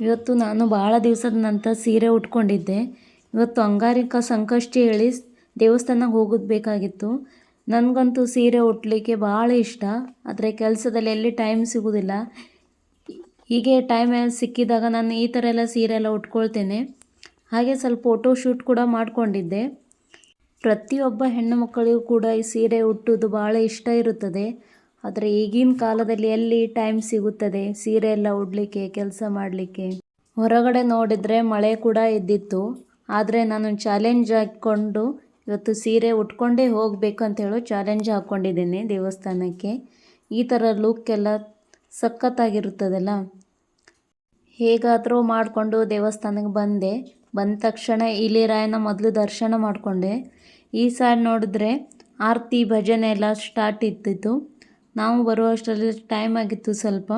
ಇವತ್ತು ನಾನು ಭಾಳ ದಿವಸದ ನಂತರ ಸೀರೆ ಉಟ್ಕೊಂಡಿದ್ದೆ. ಇವತ್ತು ಅಂಗಾರಿಕ ಸಂಕಷ್ಟಿ ಹೇಳಿ ದೇವಸ್ಥಾನಕ್ಕೆ ಹೋಗೋದು ಬೇಕಾಗಿತ್ತು. ನನಗಂತೂ ಸೀರೆ ಉಟ್ಲಿಕ್ಕೆ ಭಾಳ ಇಷ್ಟ. ಆದರೆ ಕೆಲಸದಲ್ಲಿ ಎಲ್ಲಿ ಟೈಮ್ ಸಿಗೋದಿಲ್ಲ. ಹೀಗೆ ಟೈಮ್ ಸಿಕ್ಕಿದಾಗ ನಾನು ಈ ಥರ ಎಲ್ಲ ಸೀರೆ ಎಲ್ಲ ಉಟ್ಕೊಳ್ತೇನೆ. ಹಾಗೆ ಸ್ವಲ್ಪ ಫೋಟೋ ಶೂಟ್ ಕೂಡ ಮಾಡಿಕೊಂಡಿದ್ದೆ. ಪ್ರತಿಯೊಬ್ಬ ಹೆಣ್ಣು ಮಕ್ಕಳಿಗೂ ಕೂಡ ಈ ಸೀರೆ ಉಟ್ಟುವುದು ಭಾಳ ಇಷ್ಟ ಇರುತ್ತದೆ. ಆದರೆ ಈಗಿನ ಕಾಲದಲ್ಲಿ ಎಲ್ಲಿ ಟೈಮ್ ಸಿಗುತ್ತದೆ? ಸೀರೆ ಎಲ್ಲ ಉಡಲಿಕ್ಕೆ, ಕೆಲಸ ಮಾಡಲಿಕ್ಕೆ. ಹೊರಗಡೆ ನೋಡಿದರೆ ಮಳೆ ಕೂಡ ಇದ್ದಿತ್ತು ಆದರೆ ನಾನು ಚಾಲೆಂಜ್ ಹಾಕ್ಕೊಂಡು ಇವತ್ತು ಸೀರೆ ಉಟ್ಕೊಂಡೇ ಹೋಗಬೇಕು ಅಂತ ಹೇಳೋ ಚಾಲೆಂಜ್ ಹಾಕ್ಕೊಂಡಿದ್ದೇನೆ ದೇವಸ್ಥಾನಕ್ಕೆ. ಈ ಥರ ಲುಕ್ ಎಲ್ಲ ಸಖತ್ತಾಗಿರುತ್ತದಲ್ಲ? ಹೇಗಾದರೂ ಮಾಡಿಕೊಂಡು ದೇವಸ್ಥಾನಕ್ಕೆ ಬಂದೆ. ಬಂದ ತಕ್ಷಣ ಇಲಿರಾಯನ ಮೊದಲು ದರ್ಶನ ಮಾಡಿಕೊಂಡೆ. ಈ ಸೈಡ್ ನೋಡಿದ್ರೆ ಆರತಿ ಭಜನೆ ಎಲ್ಲ ಸ್ಟಾರ್ಟ್ ಇತ್ತಿತ್ತು ನಾವು ಬರುವಷ್ಟರಲ್ಲಿ ಟೈಮ್ ಆಗಿತ್ತು ಸ್ವಲ್ಪ.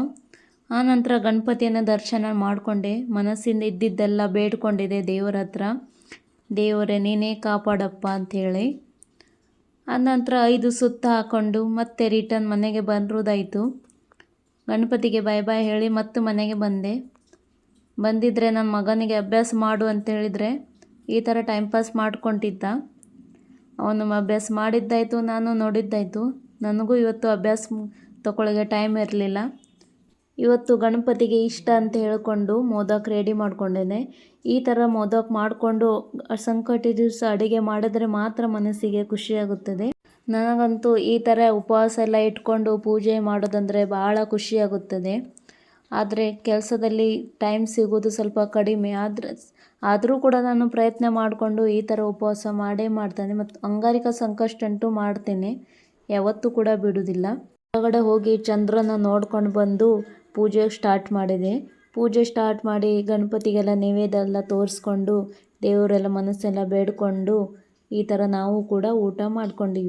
ಆನಂತರ ಗಣಪತಿಯನ್ನು ದರ್ಶನ ಮಾಡಿಕೊಂಡೆ. ಮನಸ್ಸಿಂದ ಇದ್ದಿದ್ದೆಲ್ಲ ಬೇಡ್ಕೊಂಡಿದೆ ದೇವರ ಹತ್ರ. ದೇವರೇ, ನೀನೇ ಕಾಪಾಡಪ್ಪ ಅಂಥೇಳಿ ಆನಂತರ ಐದು ಸುತ್ತ ಹಾಕ್ಕೊಂಡು ಮತ್ತೆ ರಿಟರ್ನ್ ಮನೆಗೆ ಬರೋದಾಯಿತು ಗಣಪತಿಗೆ ಬಾಯ್ ಬಾಯ್ ಹೇಳಿ ಮತ್ತೆ ಮನೆಗೆ ಬಂದೆ. ಬಂದಿದ್ದರೆ ನನ್ನ ಮಗನಿಗೆ ಅಭ್ಯಾಸ ಮಾಡು ಅಂತ ಹೇಳಿದರೆ ಈ ಥರ ಟೈಮ್ ಪಾಸ್ ಮಾಡ್ಕೊಂಡಿದ್ದ ಅವನು ಅಭ್ಯಾಸ ಮಾಡಿದ್ದಾಯಿತು, ನಾನು ನೋಡಿದ್ದಾಯಿತು. ನನಗೂ ಇವತ್ತು ಅಭ್ಯಾಸ ತಗೊಳ್ಳೋಕೆ ಟೈಮ್ ಇರಲಿಲ್ಲ. ಇವತ್ತು ಗಣಪತಿಗೆ ಇಷ್ಟ ಅಂತ ಹೇಳಿಕೊಂಡು ಮೋದಕ್ ರೆಡಿ ಮಾಡ್ಕೊಂಡೇನೆ. ಈ ಥರ ಮೋದಕ್ ಮಾಡಿಕೊಂಡು ಸಂಕಟ ದಿವಸ ಅಡುಗೆ ಮಾಡಿದ್ರೆ ಮಾತ್ರ ಮನಸ್ಸಿಗೆ ಖುಷಿಯಾಗುತ್ತದೆ ನನಗಂತೂ ಈ ಥರ ಉಪವಾಸ ಎಲ್ಲ ಇಟ್ಕೊಂಡು ಪೂಜೆ ಮಾಡೋದಂದರೆ ಭಾಳ ಖುಷಿಯಾಗುತ್ತದೆ ಆದರೆ ಕೆಲಸದಲ್ಲಿ ಟೈಮ್ ಸಿಗೋದು ಸ್ವಲ್ಪ ಕಡಿಮೆ. ಆದರೆ ಆದರೂ ಕೂಡ ನಾನು ಪ್ರಯತ್ನ ಮಾಡಿಕೊಂಡು ಈ ಥರ ಉಪವಾಸ ಮಾಡೇ ಮಾಡ್ತೇನೆ. ಮತ್ತು ಅಂಗಾರಿಕ ಸಂಕಷ್ಟ ಅಂತೂ ಮಾಡ್ತೇನೆ. ಯಾವತ್ತೂ ಕೂಡ ಬಿಡೋದಿಲ್ಲ ಹೊರಗಡೆ ಹೋಗಿ ಚಂದ್ರನ ನೋಡ್ಕೊಂಡು ಬಂದು ಪೂಜೆ ಸ್ಟಾರ್ಟ್ ಮಾಡಿದೆ. ಪೂಜೆ ಸ್ಟಾರ್ಟ್ ಮಾಡಿ ಗಣಪತಿಗೆಲ್ಲ ನೈವೇದ್ಯ ಎಲ್ಲ ತೋರಿಸ್ಕೊಂಡು ದೇವರೆಲ್ಲ ಮನಸ್ಸೆಲ್ಲ ಬೇಡ್ಕೊಂಡು ಈ ಥರ ನಾವು ಕೂಡ ಊಟ ಮಾಡ್ಕೊಂಡೀವಿ.